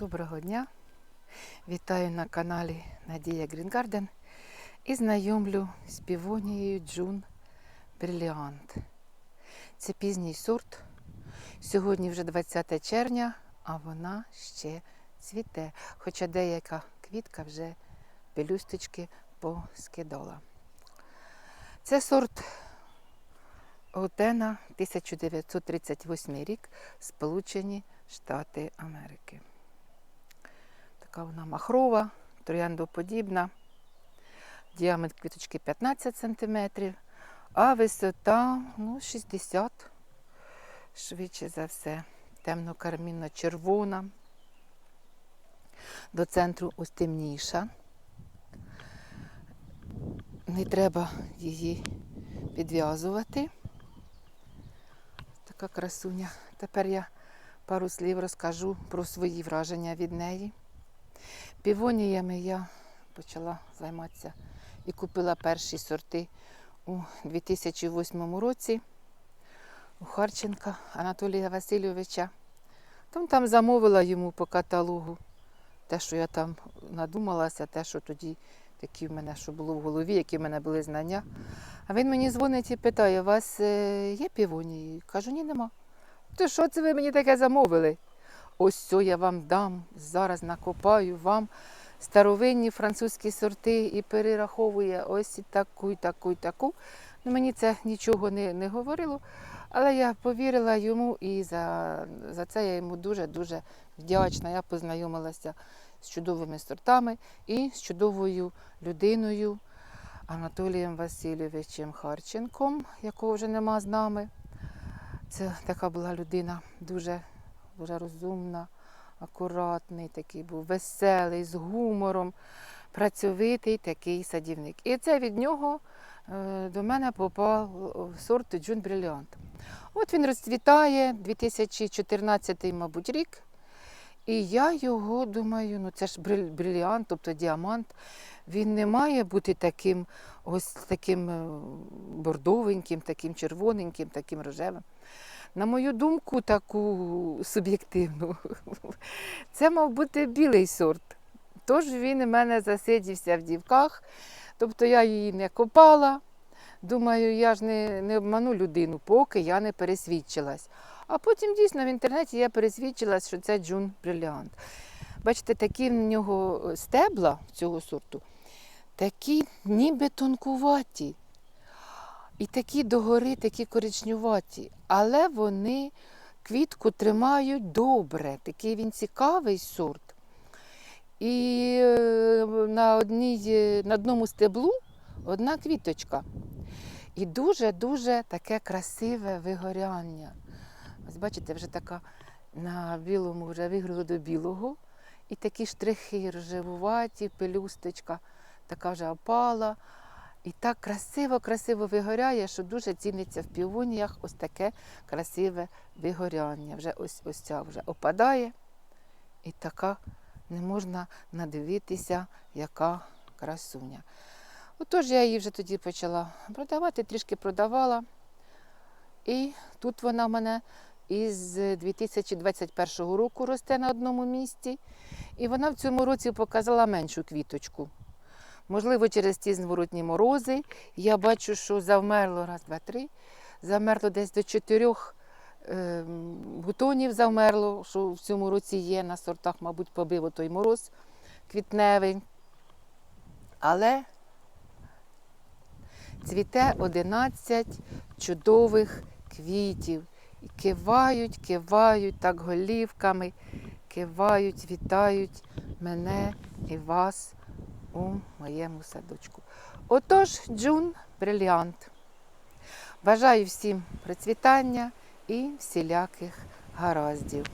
Доброго дня! Вітаю на каналі Надія Грінгарден і знайомлю з півонією Джун Брилліант. Це пізній сорт. Сьогодні вже 20 червня, а вона ще цвіте, хоча деяка квітка вже пелюсточки поскидала. Це сорт Отена 1938 рік, Сполучені Штати Америки. Така вона махрова, трояндоподібна. Діаметр квіточки 15 см, а висота ну, 60 швидше за все. Темно-кармінно-червона. До центру ось темніша. Не треба її підв'язувати. Така красуня. Тепер я пару слів розкажу про свої враження від неї. Півоніями я почала займатися і купила перші сорти у 2008 році у Харченка Анатолія Васильовича. Там, там замовила йому по каталогу те, що я там надумалася, те, що тоді такі в мене, що було в голові, які в мене були знання. А він мені дзвонить і питає: у вас е, є півонії? Кажу, ні, нема. То що це ви мені таке замовили? Ось це я вам дам, зараз накопаю вам старовинні французькі сорти і перераховує ось таку, таку, таку. Ну, мені це нічого не, не говорило, але я повірила йому і за, за це я йому дуже-дуже вдячна. Я познайомилася з чудовими сортами і з чудовою людиною Анатолієм Васильовичем Харченком, якого вже нема з нами. Це така була людина дуже дуже розумна, акуратний, такий був веселий, з гумором, працьовитий такий садівник. І це від нього е, до мене попав сорт Джун Брилліант. От він розцвітає 2014, мабуть, рік. І я його думаю, ну це ж брильянт, тобто діамант. Він не має бути таким ось таким е, бордовеньким, таким червоненьким, таким рожевим. На мою думку, таку суб'єктивну, це мав бути білий сорт. Тож він у мене засидівся в дівках, тобто я її не копала. Думаю, я ж не, не обману людину, поки я не пересвідчилась. А потім дійсно в інтернеті я пересвідчилась, що це Джун Брилліант. Бачите, такі в нього стебла цього сорту, такі ніби тонкуваті. І такі догори, такі коричневаті, але вони квітку тримають добре. Такий він цікавий сорт. І е, на, одній, е, на одному стеблу одна квіточка. І дуже-дуже таке красиве вигоряння. Ось бачите, вже така на білому вже виграло до білого. І такі штрихи рожевуваті, пелюсточка, така вже опала. І так красиво-красиво вигоряє, що дуже ціниться в півоніях ось таке красиве вигоряння. Вже ось ось ця вже опадає. І така не можна надивитися, яка красуня. Отож я її вже тоді почала продавати, трішки продавала. І тут вона в мене із 2021 року росте на одному місці. І вона в цьому році показала меншу квіточку. Можливо, через ті зворотні морози. Я бачу, що завмерло раз, два, три. Завмерло десь до чотирьох е, бутонів завмерло, що в цьому році є на сортах, мабуть, побив той мороз квітневий. Але цвіте 11 чудових квітів. І кивають, кивають так голівками, кивають, вітають мене і вас у моєму садочку. Отож, Джун брильянт. Бажаю всім процвітання і всіляких гараздів.